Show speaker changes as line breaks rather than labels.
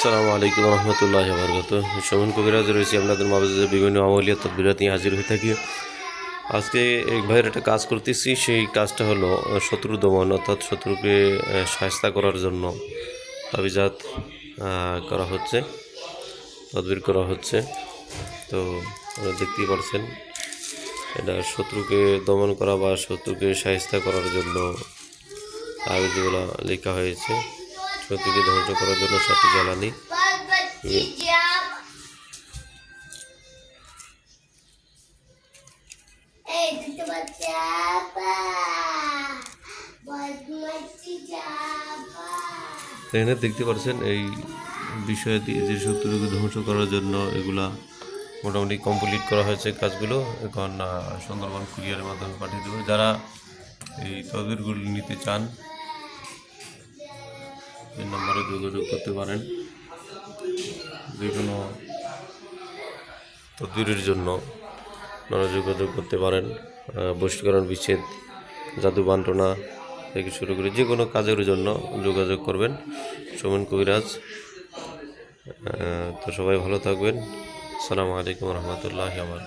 আসসালামু আলাইকুম রহমতুল্লাহ বরকত সমন কবিরাজ রয়েছে, আপনাদের মাঝে বিভিন্ন আমলিয়া তদবিরাত নিয়ে হাজির হয়ে থাকি। আজকে এক ভাইয়ের একটা কাজ করতেছি, সেই কাজটা হলো শত্রু দমন, অর্থাৎ শত্রুকে সাহস্তা করার জন্য তাবিজাত করা হচ্ছে, তদবির করা হচ্ছে। তো দেখতেই পারছেন, এটা শত্রুকে দমন করা বা শত্রুকে সাহস্তা করার জন্য কাগজগুলো লেখা হয়েছে। শত্রুকে ধ্বংস করার জন্য সাথে জ্বালানি। এখানে দেখতে পাচ্ছেন এই বিষয়টি যে শত্রুকে ধ্বংস করার জন্য এগুলা মোটামুটি কমপ্লিট করা হয়েছে কাজগুলো। এখন সুন্দরবন কুরিয়ারের মাধ্যমে পাঠিয়ে দেবো। যারা এই তদবিরগুলো নিতে চান এই নম্বরে যোগাযোগ করতে পারেন। যে কোনো তদবিরের জন্য আপনারা যোগাযোগ করতে পারেন। বশীকরণ বিচ্ছেদ, জাদু বান্টনা থেকে শুরু করে যে কোনো কাজের জন্য যোগাযোগ করবেন। সোমেন কবিরাজ তো সবাই ভালো থাকবেন। আসসালামু আলাইকুম রহমতুল্লাহ আমার